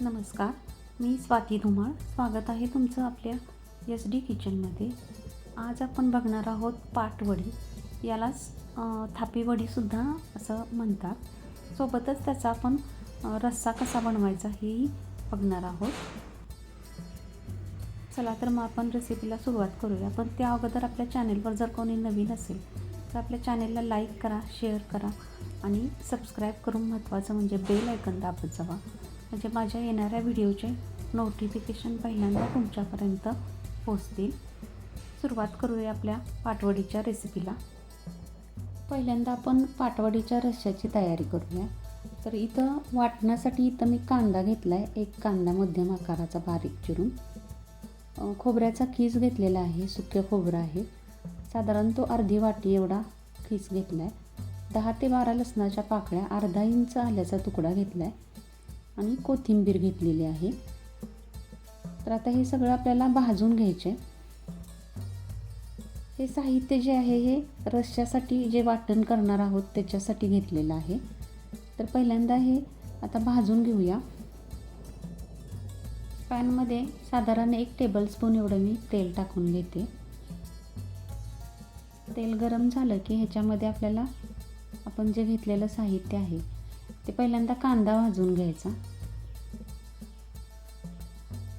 नमस्कार मी स्वाती धुमाळ. स्वागत आहे तुमचं आपल्या एस डी किचनमध्ये आज आपण बघणार आहोत पाटवडी यालाच थापीवडीसुद्धा असं म्हणतात. सोबतच त्याचा आपण रस्सा कसा बनवायचा हेही बघणार आहोत. चला तर मग आपण रेसिपीला सुरुवात करूया. पण त्या अगोदर आपल्या चॅनेलवर जर कोणी नवीन असेल तर आपल्या चॅनेलला लाईक करा शेअर करा आणि सबस्क्राईब करून महत्त्वाचं म्हणजे बेल ऐकन दाबत जावा. म्हणजे माझ्या येणाऱ्या व्हिडिओचे नोटिफिकेशन पहिल्यांदा तुमच्यापर्यंत पोचतील सुरुवात करूया आपल्या पाटवडीच्या रेसिपीला पहिल्यांदा आपण पाटवडीच्या रश्श्याची तयारी करूया. तर इथं वाटण्यासाठी इथं मी कांदा घेतला आहे एक कांदा मध्यम आकाराचा बारीक चिरून. खोबऱ्याचा खीस घेतलेला आहे. सुक्या खोबरं आहे. साधारण तो अर्धी वाटी एवढा खीस घेतला आहे दहा ते बारा लसणाच्या पाकळ्या अर्धा इंच आल्याचा तुकडा घेतला आहे आणि कोथिंबीर घेतलेली आहे. तर आता हे सगळं आपल्याला भाजून घ्यायचे हे साहित्य जे आहे हे रश्श्यासाठी जे वाटण करणार आहोत त्याच्यासाठी घेतलेलं आहे. तर पहिल्यांदा हे आता भाजून घेऊया. पॅनमध्ये साधारण एक टेबलस्पून एवढं मी तेल टाकून घेते. तेल गरम झालं की ह्याच्यामध्ये आपल्याला आपण जे घेतलेलं साहित्य आहे ते पहिल्यांदा कांदा भाजून घ्यायचा.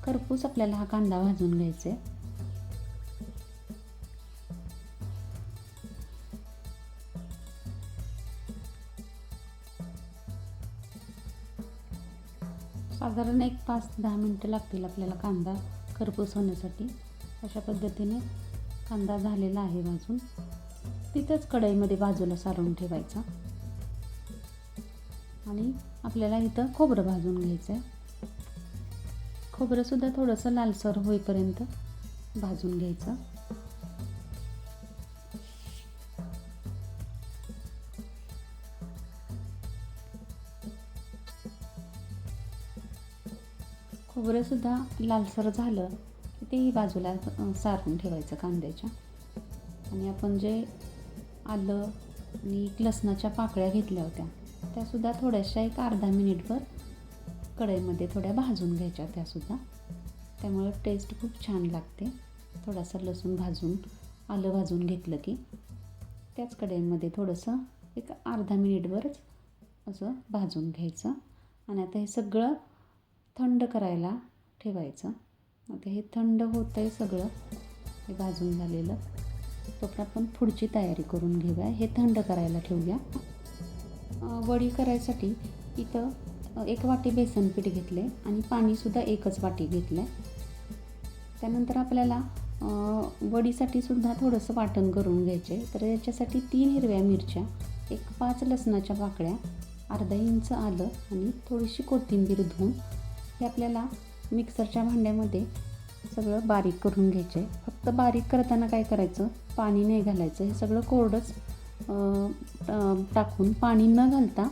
खरपूस आपल्याला हा कांदा भाजून घ्यायचा आहे. साधारण एक पाच दहा मिनटं लागतील आपल्याला कांदा खरपूस होण्यासाठी. अशा पद्धतीने कांदा झालेला आहे भाजून. तिथंच कढईमध्ये बाजूला सारून ठेवायचा. आणि आपल्याला इथं खोबरं भाजून घ्यायचं आहे. खोबरंसुद्धा थोडंसं लालसर होईपर्यंत भाजून घ्यायचं. खोबरंसुद्धा लालसर झालं की तेही बाजूला सारून ठेवायचं कांद्याच्या. आणि आपण जे आलं आणि लसणाच्या पाकळ्या घेतल्या होत्या त्यासुद्धा थोड्याशा एक अर्धा मिनिटभर कढईमध्ये थोड्या भाजून घ्यायच्या त्यासुद्धा. त्यामुळे टेस्ट खूप छान लागते. थोडासा लसूण भाजून आलं भाजून घेतलं की त्याच कढईमध्ये थोडंसं एक अर्धा मिनिटभरच असं भाजून घ्यायचं. आणि आता हे सगळं थंड करायला ठेवायचं. आता हे थंड होतं आहे सगळं. हे भाजून झालेलं. तोपर्यंत आपण पुढची तयारी करून घेऊया. हे थंड करायला ठेवूया. वडी करायसाठी इथं एक वाटी बेसन पीठ घेतले आणि पाणीसुद्धा एकच वाटी घेतलं आहे त्यानंतर आपल्याला वडीसाठी सुद्धा थोडंसं वाटण करून घ्यायचे. तर याच्यासाठी तीन हिरव्या मिरच्या एक पाच लसणाच्या पाकळ्या अर्धा इंच आलं आणि थोडीशी कोथिंबीर धुवून हे आपल्याला मिक्सरच्या भांड्यामध्ये सगळं बारीक करून घ्यायचं. आहे फक्त बारीक करताना काय करायचं? पाणी नाही घालायचं. हे सगळं कोरडंच टाकून पाणी न घालता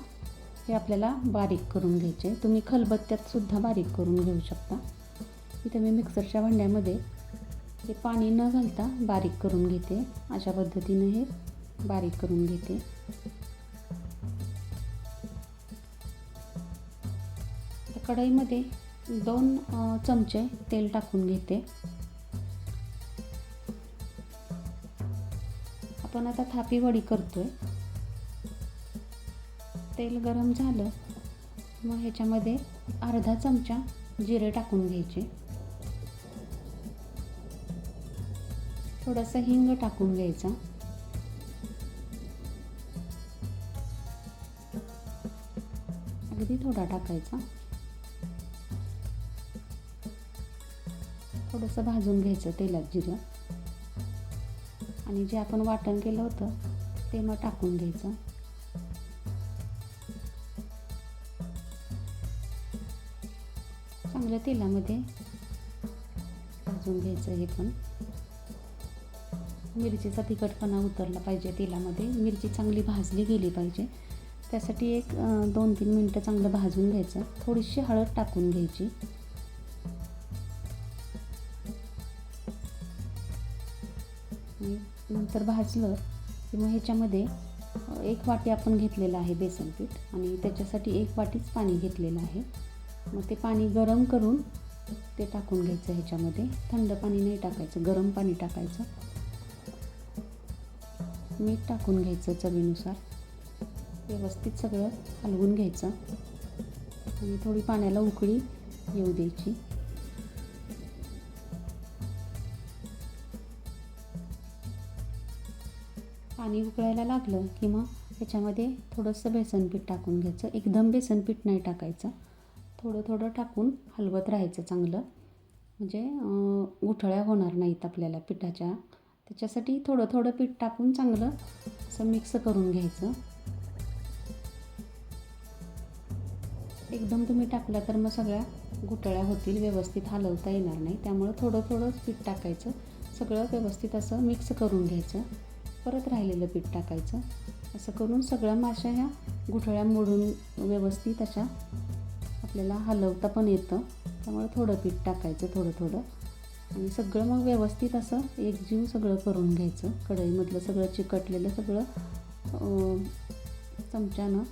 हे आपल्याला बारीक करून घ्यायचे. तुम्ही खलबत्त्यातसुद्धा बारीक करून घेऊ शकता. इथं मी मिक्सरच्या भांड्यामध्ये हे पाणी न घालता बारीक करून घेते. अशा पद्धतीने हे बारीक करून घेते. कढईमध्ये दोन चमचे तेल टाकून घेते. आपण आता थापी वडी करतो आहे तेल गरम झालं मग ह्याच्यामध्ये अर्धा चमचा जिरे टाकून घ्यायचे. थोडंसं हिंग टाकून घ्यायचा. अगदी थोडा टाकायचा. थोडंसं भाजून घ्यायचं तेलात जिरं. आणि जे आपण वाटण केलं होतं ते मग टाकून घ्यायचं. चांगल्या तेलामध्ये भाजून घ्यायचं हे पण. मिरचीचा तिखटपणा उतरला पाहिजे तेलामध्ये. मिरची चांगली भाजली गेली पाहिजे. त्यासाठी एक दोन तीन मिनटं चांगलं भाजून घ्यायचं. थोडीशी हळद टाकून घ्यायची. नंतर भाजलं की मग ह्याच्यामध्ये एक वाटी आपण घेतलेलं आहे बेसन पीठ आणि त्याच्यासाठी एक वाटीच पाणी घेतलेलं आहे. मग ते पाणी गरम करून ते टाकून घ्यायचं ह्याच्यामध्ये. थंड पाणी नाही टाकायचं गरम पाणी टाकायचं. मीठ टाकून घ्यायचं चवीनुसार. व्यवस्थित सगळं हलवून घ्यायचं. आणि थोडी पाण्याला उकळी येऊ द्यायची. पाणी उकळायला लागलं की मग त्याच्यामध्ये थोडंसं बेसनपीठ टाकून घ्यायचं. एकदम बेसनपीठ नाही टाकायचं. थोडं थोडं टाकून हलवत राहायचं चांगलं. म्हणजे गुठळ्या होणार नाहीत आपल्याला पिठाच्या. त्याच्यासाठी थोडं थोडं पीठ टाकून चांगलं असं मिक्स करून घ्यायचं. एकदम तुम्ही टाकला तर मग सगळ्या गुठळ्या होतील व्यवस्थित हलवता येणार नाही. त्यामुळं थोडं थोडं पीठ टाकायचं. सगळं व्यवस्थित असं मिक्स करून घ्यायचं. परत राहिलेलं पीठ टाकायचं. असं करून सगळ्या माशा ह्या गुठळ्या मोडून व्यवस्थित अशा आपल्याला हलवता पण येतं. त्यामुळे थोडं पीठ टाकायचं थोडं थोडं. आणि सगळं मग व्यवस्थित असं एकजीव सगळं करून घ्यायचं. कढईमधलं सगळं चिकटलेलं सगळं चमच्यानं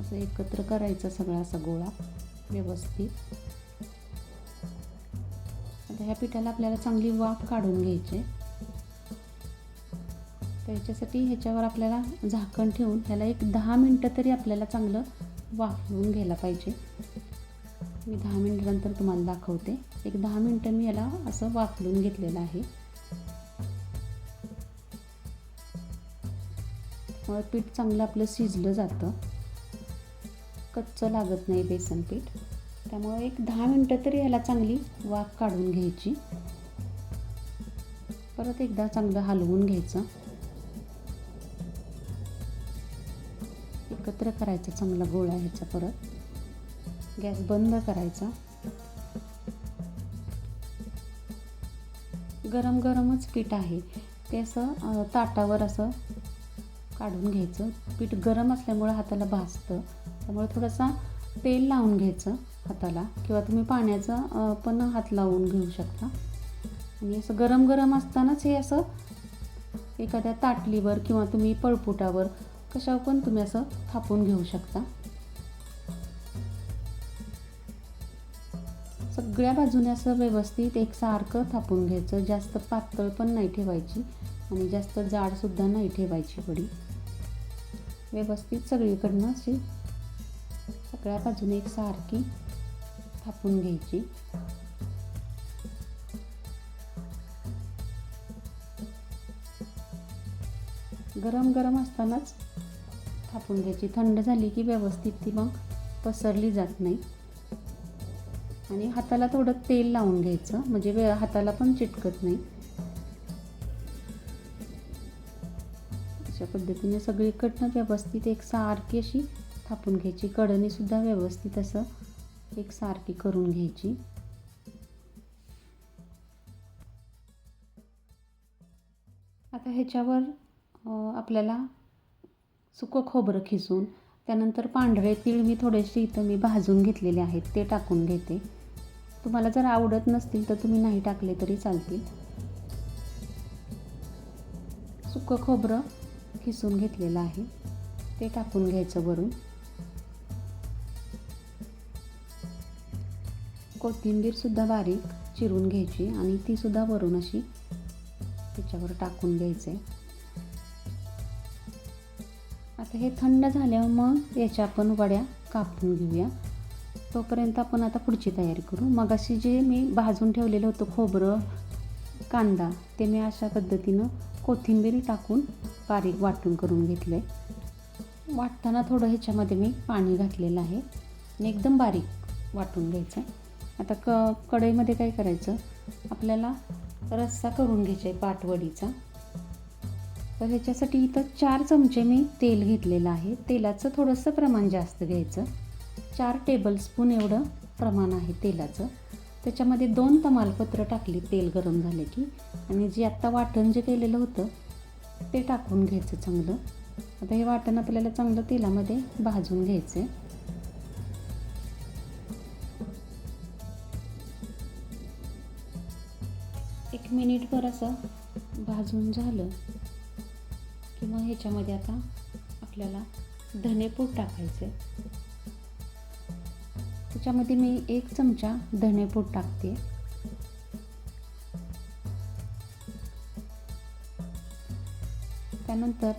असं एकत्र करायचं सगळा असा गोळा व्यवस्थित. आता ह्या पिठाला आपल्याला चांगली वाफ काढून घ्यायची त्याच्यासाठी ह्याच्यावर आपल्याला झाकण ठेवून ह्याला एक दहा मिनटं तरी आपल्याला चांगलं वाफवून घ्यायला पाहिजे. मी दहा मिनटानंतर तुम्हाला दाखवते. एक दहा मिनटं मी याला असं वाफलून घेतलेलं आहे. मग पीठ चांगलं आपलं शिजलं जातं. कच्चं लागत नाही बेसन पीठ. त्यामुळे एक दहा मिनटं तरी ह्याला चांगली वाफ काढून घ्यायची. परत एकदा चांगलं हलवून घ्यायचं. एकत्र करायचं चांगला गोळा ह्याचा परत. गॅस बंद करायचा. गरम गरमच पीठ आहे. ते असं ताटावर असं काढून घ्यायचं. पीठ गरम असल्यामुळं हाताला भाजतं. त्यामुळे थोडासा तेल लावून घ्यायचं हाताला किंवा तुम्ही पाण्याचा पण हात लावून घेऊ शकता. आणि असं गरम गरम असतानाच हे असं एखाद्या ताटलीवर किंवा तुम्ही पळपुटावर कशावर पण तुम्ही असं थापून घेऊ शकता. सगळ्या बाजूने असं व्यवस्थित एकसारखं थापून घ्यायचं. जास्त पातळ पण नाही ठेवायची आणि जास्त जाडसुद्धा नाही ठेवायची वडी. व्यवस्थित सगळीकडनं अशी सगळ्या बाजूने एकसारखी थापून घ्यायची. गरम गरम असतानाच थापून घ्यायची. थंड झाली की व्यवस्थित ती मग पसरली जात नाही. आणि हाताला थोडं तेल लावून घ्यायचं. म्हणजे वे हाताला पण चिटकत नाही. अशा पद्धतीने सगळीकडनं व्यवस्थित एक सारखी अशी थापून घ्यायची. कडणीसुद्धा व्यवस्थित असं एक सारखी करून घ्यायची. आता ह्याच्यावर आपल्याला सुकं खोबरं खिसून त्यानंतर पांढरे तीळ मी थोडेसे इथं मी भाजून घेतलेले आहेत ते टाकून घेते. तुम्हाला जर आवडत नसतील तर तुम्ही नाही टाकले तरी चालतील. सुकं खोबरं खिसून घेतलेलं आहे ते टाकून घ्यायचं वरून. कोथिंबीरसुद्धा बारीक चिरून घ्यायची आणि तीसुद्धा वरून अशी त्याच्यावर टाकून घ्यायचं. आहे तर हे थंड झाल्यावर मग याच्या आपण वड्या कापून घेऊया. तोपर्यंत आपण आता पुढची तयारी करू. मग अशी जे मी भाजून ठेवलेलं होतं खोबरं कांदा ते मी अशा पद्धतीनं कोथिंबीर टाकून बारीक वाटून करून घेतलं आहे वाटताना थोडं ह्याच्यामध्ये मी पाणी घातलेलं आहे. आणि एकदम बारीक वाटून घ्यायचं आहे आता क कढईमध्ये काय करायचं? आपल्याला रस्सा करून घ्यायचा आहे पाटवडीचा. तर ह्याच्यासाठी इथं चार चमचे मी तेल घेतलेलं आहे. तेलाचं थोडंसं प्रमाण जास्त घ्यायचं. चार टेबलस्पून एवढं प्रमाण आहे तेलाचं. त्याच्यामध्ये दोन तमालपत्र टाकली तेल गरम झाले की. आणि जे आत्ता वाटण जे केलेलं होतं ते टाकून घ्यायचं चांगलं. आता हे वाटण आपल्याला चांगलं तेलामध्ये भाजून घ्यायचं आहे एक मिनिटभर असं भाजून झालं. मग ह्याच्यामध्ये आता आपल्याला धनेपूड टाकायचं. आहे त्याच्यामध्ये मी एक चमचा धणेपूड टाकते. त्यानंतर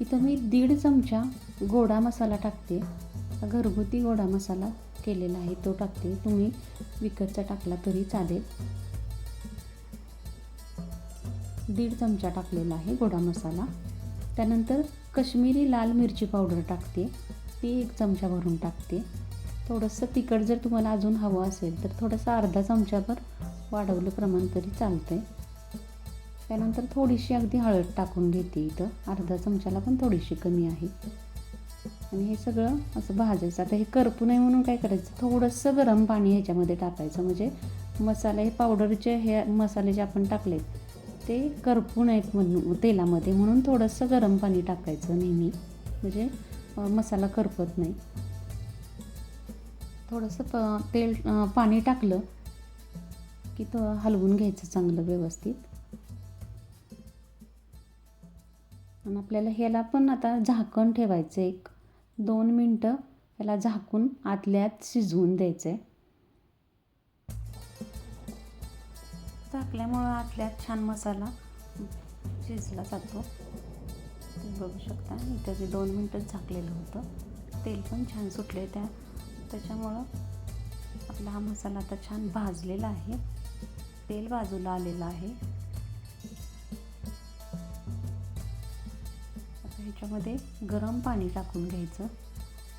इथं मी दीड चमचा गोडा मसाला टाकते. घरगुती गोडा मसाला केलेला आहे तो टाकते. तुम्ही विकतचा टाकला तरी चालेल. दीड चमचा टाकलेला आहे गोडा मसाला. त्यानंतर कश्मीरी लाल मिरची पावडर टाकते. ती एक चमचा भरून टाकते. थोडंसं तिखट जर तुम्हाला अजून हवं असेल तर थोडंसं अर्धा चमचाभर वाढवलं प्रमाण तरी चालतं आहे त्यानंतर थोडीशी अगदी हळद टाकून घेते इथं. अर्धा चमचाला पण थोडीशी कमी आहे. आणि हे सगळं असं भाजायचं. आता हे करपू नये म्हणून काय करायचं? थोडंसं गरम पाणी ह्याच्यामध्ये टाकायचं. म्हणजे मसाले हे पावडरचे हे मसाले जे आपण टाकलेत ते करपू नयेत म्हणून तेलामध्ये म्हणून थोडंसं गरम पाणी टाकायचं नेहमी. म्हणजे मसाला करपत नाही. थोडंसं प तेल पाणी टाकलं की तो हलवून घ्यायचं चांगलं व्यवस्थित. आणि आपल्याला ह्याला पण आता झाकण ठेवायचं एक दोन मिनटं. ह्याला झाकून आतल्यात शिजवून द्यायचं आहे टाकल्यामुळं आतल्यात छान मसाला शिजला जातो. तुम्ही बघू शकता इथं ते दोन मिनटंच झाकलेलं होतं तेल पण छान सुटले त्या. त्याच्यामुळं आपला हा मसाला आता छान भाजलेला आहे. तेल बाजूला आलेलं आहे. आता ह्याच्यामध्ये गरम पाणी टाकून घ्यायचं.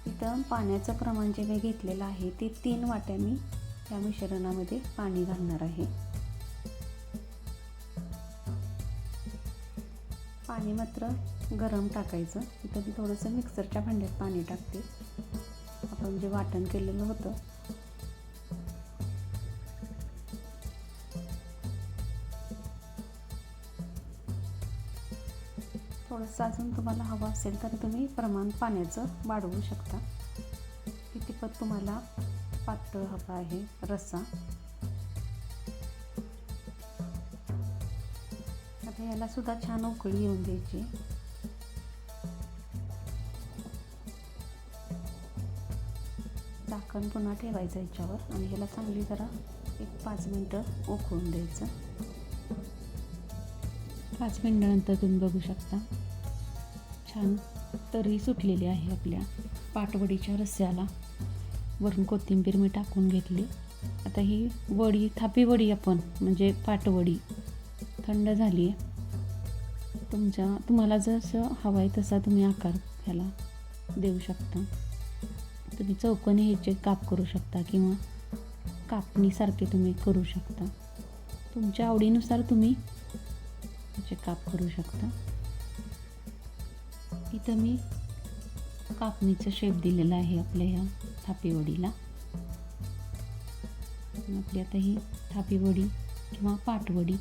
इथं पाण्याचं प्रमाण जे मी घेतलेलं आहे ते तीन वाट्या मी या मिश्रणामध्ये पाणी घालणार आहे. पाणी मात्र गरम टाकायचं. इथं मी थोडंसं मिक्सरच्या भांड्यात पाणी टाकते. आपण जे वाटण केलेलं होतं. थोडंसं अजून तुम्हाला हवं असेल तर तुम्ही प्रमाण पाण्याचं वाढवू शकता. कितीपत तुम्हाला पातळ हवा आहे रस्सा आता याला सुद्धा छान उकळी येऊन द्यायची. झाकण पुन्हा ठेवायचं याच्यावर आणि याला चांगली जरा एक पाच मिनटं उकळून द्यायचं. पाच मिनटानंतर तुम्ही बघू शकता. छान तरी सुटलेली आहे आपल्या पाटवडीच्या रस्स्याला वरून कोथिंबीर मी टाकून घेतली. आता ही वडी थापी वडी आपण म्हणजे पाटवडी थंड झाली आहे तुमच्या तुम्हाला जसं हवं आहे तसा तुम्ही आकार ह्याला देऊ शकता. तुम्ही चौकोनी ह्याचे काप करू शकता किंवा कापणीसारखे तुम्ही करू शकता. तुमच्या आवडीनुसार तुम्ही ह्याचे काप करू शकता. इथं मी कापणीचं शेप दिलेला आहे आपल्या ह्या थापीवडीला. आपली आता ही थापीवडी किंवा पाटवडी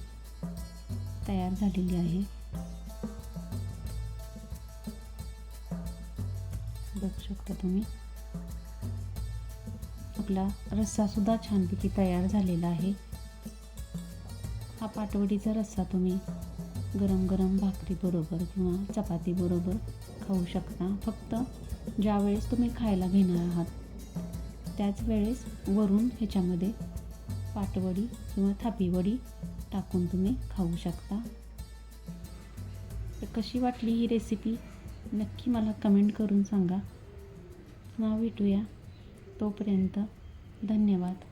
तयार झालेली आहे. बघू शकता तुम्ही. आपला रस्सासुद्धा छानपैकी तयार झालेला आहे. हा पाटवडीचा रस्सा तुम्ही गरम गरम भाकरी बरोबर किंवा चपातीबरोबर खाऊ शकता. फक्त ज्यावेळेस तुम्ही खायला घेणार आहात त्याच वेळेस वरून ह्याच्यामध्ये पाटवडी किंवा थापीवडी टाकून तुम्ही खाऊ शकता. तर कशी वाटली ही रेसिपी नक्की मला कमेंट करून सांगा. पुन्हा भेटूया तोपर्यंत धन्यवाद.